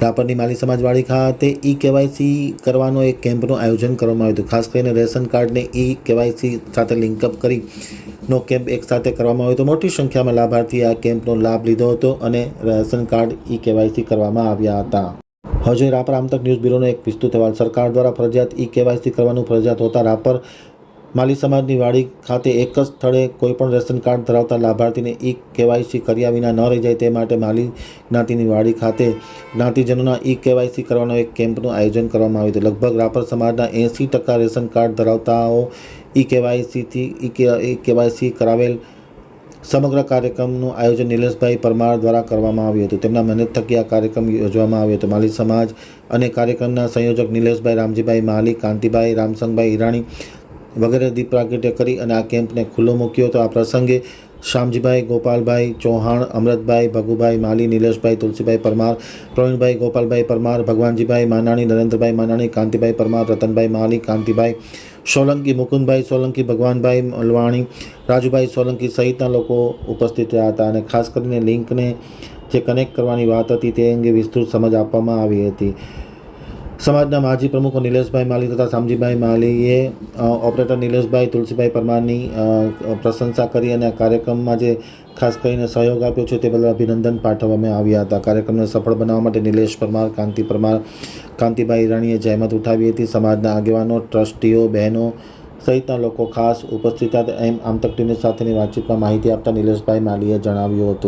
રાપરની માલી સમાજવાડી ખાતે e KYC કરવાનો એક કેમ્પનું આયોજન કરવામાં આવ્યું હતું. ખાસ કરીને રેશન કાર્ડને ઈ કેવાયસી સાથે લિંકઅપ કરીનો કેમ્પ એક સાથે કરવામાં આવ્યો હતો. મોટી સંખ્યામાં લાભાર્થી આ કેમ્પનો લાભ લીધો હતો અને રેશન કાર્ડ ઈ કેવાયસી કરવામાં આવ્યા હતા. હજુ રાપર આમતક ન્યૂઝ બ્યુરોનો એક વિસ્તૃત અહેવાલ. સરકાર દ્વારા ફરજિયાત ઈ કેવાયસી કરવાનું ફરજિયાત હોતા રાપર માલી સમાજની વાડી ખાતે એક જ સ્થળે કોઈપણ રેશન કાર્ડ ધરાવતા લાભાર્થીને ઈ કેવાયસી કર્યા વિના ન રહી જાય તે માટે માલી જ્ઞાતિની વાડી ખાતે જ્ઞાતિજનોના ઈ કેવાયસી કરવાનો એક કેમ્પનું આયોજન કરવામાં આવ્યું હતું. લગભગ રાપર સમાજના એંસી ટકા રેશન કાર્ડ ધરાવતાઓ ઈ કેવાયસીથી ઈ કેવાયસી કરાવેલ સમગ્ર કાર્યક્રમનું આયોજન નિલેશભાઈ પરમાર દ્વારા કરવામાં આવ્યું હતું. તેમના મહેનત થકી આ કાર્યક્રમ યોજવામાં આવ્યો હતો. માલી સમાજ અને કાર્યક્રમના સંયોજક નિલેશભાઈ, રામજીભાઈ માલી, કાંતિભાઈ, રામસંગભાઈ ઈરાણી વગેરે દીપ પ્રાગટ્ય કરી અને આ કેમ્પને ખુલ્લો મૂક્યો હતો. આ પ્રસંગે શામજીભાઈ ગોપાલભાઈ ચૌહાણ અમૃતભાઈ ભગુભાઈ માલી, નિલેશભાઈ, તુલસીભાઈ પરમાર, પ્રવીણભાઈ, ગોપાલભાઈ પરમાર, ભગવાનજીભાઈ માનાણી, નરેન્દ્રભાઈ માનાણી, કાંતિભાઈ પરમાર, રતનભાઈ માલી, કાંતિભાઈ સોલંકી, મુકુંદભાઈ સોલંકી, ભગવાનભાઈ મલવાણી, રાજુભાઈ સોલંકી સહિતના લોકો ઉપસ્થિત રહ્યા હતા અને ખાસ કરીને લિંકને જે કનેક્ટ કરવાની વાત હતી તે અંગે વિસ્તૃત સમજ આપવામાં આવી હતી. સમાજના માજી પ્રમુખો નિલેશભાઈ માલી તથા શામજીભાઈ માલીએ ઓપરેટર નિલેશભાઈ, તુલસીભાઈ પરમારની પ્રશંસા કરી અને આ કાર્યક્રમમાં જે ખાસ કરીને સહયોગ આપ્યો છે તે બદલ અભિનંદન પાઠવવામાં આવ્યા હતા. કાર્યક્રમને સફળ બનાવવા માટે નિલેશ પરમાર, કાંતિ પરમાર, કાંતિભાઈ ઈરાણીએ જહેમત ઉઠાવી હતી. સમાજના આગેવાનો, ટ્રસ્ટીઓ, બહેનો સહિતના લોકો ખાસ ઉપસ્થિત હતા. એમ આમતક ટીવી સાથેની વાતચીતમાં માહિતી આપતા નિલેશભાઈ માલીએ જણાવ્યું હતું.